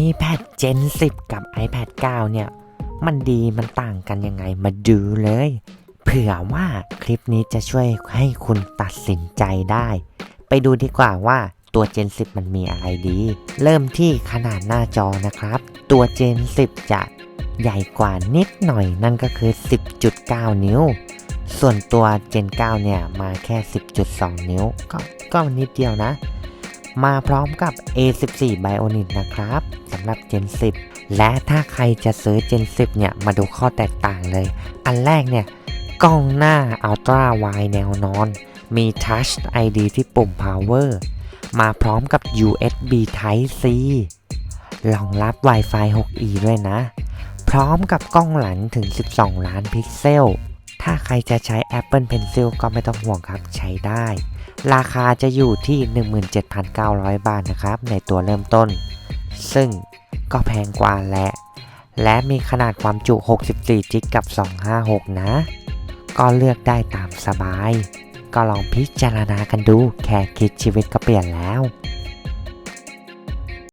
iPad Gen 10 กับ iPad 9 เนี่ย มันดีมันต่างกันยังไงมาดูเลย เผื่อว่าคลิปนี้จะช่วยให้คุณตัดสินใจได้ ไปดูดีกว่าว่าตัว Gen 10 มันมีอะไรดี เริ่มที่ขนาดหน้าจอนะครับ ตัว Gen 10 จะใหญ่กว่านิดหน่อยนั่นก็คือ 10.9 นิ้ว ส่วนตัว Gen 9 เนี่ยมาแค่ 10.2 นิ้ว ก็ก็นิดเดียวนะ มาพร้อมกับ A14 Bionic นะครับสำหรับ Gen 10 และถ้าใครจะซื้อ Gen 10 เนี่ย มาดูข้อแตกต่างเลย อันแรกเนี่ย กล้องหน้า Ultra Wide แนวนอน มี Touch ID ที่ปุ่ม Power มาพร้อมกับ USB Type C รองรับ Wi-Fi 6E ด้วยนะ พร้อมกับกล้องหลังถึง 12 ล้านพิกเซล ถ้าใครจะใช้ Apple Pencil ก็ไม่ต้องห่วงครับใช้ได้ ราคาจะอยู่ที่ 17,900 บาทนะครับ ในตัวเริ่มต้น ซึ่งก็แพงกว่าแหละ และมีขนาดความจุ 64 จิกกับ 256 นะ ก็เลือกได้ตามสบาย ก็ลองพิจารณากันดู แค่คิดชีวิตก็เปลี่ยนแล้ว